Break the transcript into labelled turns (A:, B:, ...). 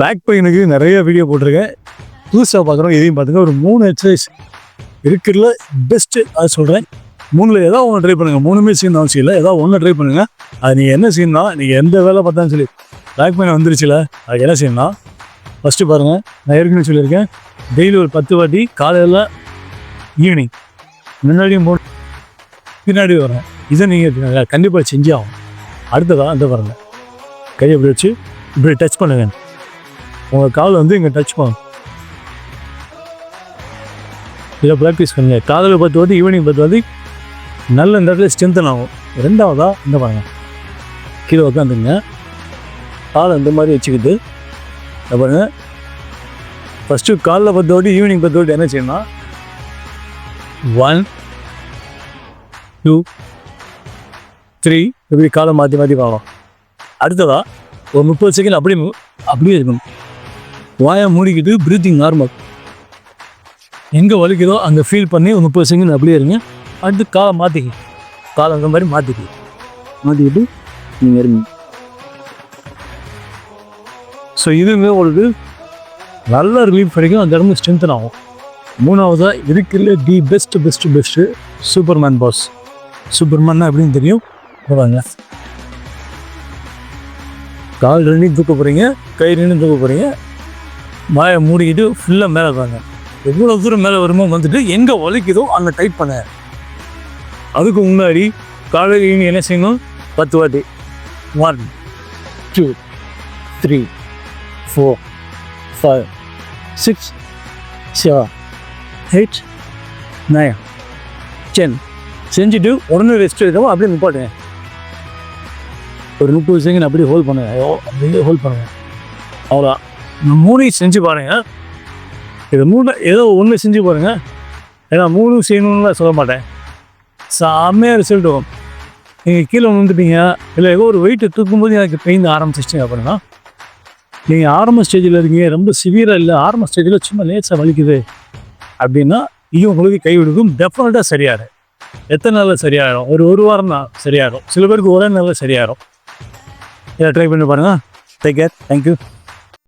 A: Back பெயினுக்கு நிறைய video போட்டிருக்கேன். புதுசாக பார்க்குறோம் இதையும் பார்த்துங்க ஒரு மூணு எக்ஸசைஸ் இருக்கிறதுல பெஸ்ட்டு அது சொல்கிறேன் மூணில் ஏதாவது ஒன்று ட்ரை பண்ணுங்கள் மூணுமே செய்யணும் அவசியம் இல்லை. ஏதாவது ஒன்று ட்ரை பண்ணுங்கள் அது நீங்கள் என்ன செய்யணும்னா நீங்கள் எந்த வேலை பார்த்தாலும் சரி. பேக் பெயின் வந்துருச்சுல அது என்ன செய்யணும்னா ஃபஸ்ட்டு பாருங்கள் நான் ஏற்கனவே சொல்லியிருக்கேன். டெய்லி ஒரு பத்து வாட்டி காலையில் ஈவினிங் முன்னாடியும் மூணு பின்னாடி வரேன் இதை நீங்கள் கண்டிப்பாக செஞ்சே ஆகும். அடுத்ததாக அந்த பாருங்கள் கையை இப்படி வச்சு இப்படி டச் பண்ணுங்க. உங்கள் கால் வந்து இங்கே டச் பண்ணும் இதை ப்ராக்டிஸ் பண்ணுங்க காலையில் பத்து வந்து ஈவினிங் பத்து வந்து நல்ல இந்த இடத்துல ஸ்ட்ரென்தன் ஆகும். ரெண்டாவதாக இந்த பாருங்க. கீழே உட்காந்துங்க காலை இந்த மாதிரி வச்சுக்கிட்டு இதை பாருங்க. ஃபஸ்ட்டு காலைல பத்து வாட்டி ஈவினிங் பத்து வாட்டி என்ன செய்யணும்னா ஒன் டூ த்ரீ இப்படி காலை மாற்றி மாற்றி பார்க்கலாம் அடுத்ததா ஒரு முப்பது செகண்ட் அப்படியே அப்படியே இருக்கணும். வாயை மூடிக்கிட்டு ப்ரீத்திங் நார்மல் எங்கே வலிக்குதோ அங்கே ஃபீல் பண்ணி முப்பது செகண்ட் அப்படியே இருங்க. அடுத்து காலை மாற்றிக்கி காலை அந்த மாதிரி மாற்றிக்கி மாற்றிக்கிட்டு நீங்கள் இருங்க. ஸோ இதுவுமே உங்களுக்கு நல்ல ரிலீஃப் கிடைக்கும். அந்த இடமும் ஸ்ட்ரென்தன் ஆகும். மூணாவதாக இருக்கிறதுல the best best best superman boss சூப்பர்மேன்னா எப்படின்னு தெரியும்? போவாங்க கால் ரெண்டையும் தூக்க போகிறீங்க கை ரெண்டும் தூக்க போகிறீங்க வாயை மூடிக்கிட்டு ஃபுல்லாக மேலே வாங்க எவ்வளோ தூரம் மேலே வருமோ வந்துட்டு எங்கே உழைக்குதோ அங்கே டைட் பண்ண. அதுக்கு முன்னாடி காலையில் நீங்கள் என்ன செய்யணும்? பத்து வாட்டி. One two three four five six seven eight nine ten செஞ்சுட்டு உடனே ரெஸ்ட் எடுக்கவும் அப்படியே நிப்பாட்டுங்க ஒரு முப்பது செகண்ட் அப்படியே ஹோல்ட் பண்ணுங்க ஐயோ, அப்படியே ஹோல்ட் பண்ணுங்க அவ்வளோ மூணையும் செஞ்சு பாருங்க. இது மூணு ஏதோ ஒன்று செஞ்சு பாருங்க. ஏன்னா மூணும் செய்யணும்னு சொல்ல மாட்டேன். செம்மையாக ரிசல்ட் வரும். நீங்கள் கீழே வந்துட்டீங்க இல்லை ஏதோ ஒரு வெயிட்டை தூக்கும்போது எனக்கு பெயின் ஆரம்பிச்சிச்சிங்க அப்படின்னா நீங்கள் ஆரம்ப ஸ்டேஜில் இருக்கீங்க. ரொம்ப சிவியராக இல்லை ஆரம்ப ஸ்டேஜில் சும்மா லேசாக வலிக்குது. அப்படின்னா இது உங்களுக்கு கைவிடுக்கும் டெஃபினட்டாக சரியாயிடும் எத்தனை நாளில் சரியாயிடும் ஒரு ஒரு வாரம் தான் சரியாயிடும் சில பேருக்கு ஒரே நாளில் சரியாயிடும் இதை ட்ரை பண்ணி பாருங்கள் டேக் கேர் தேங்க்யூ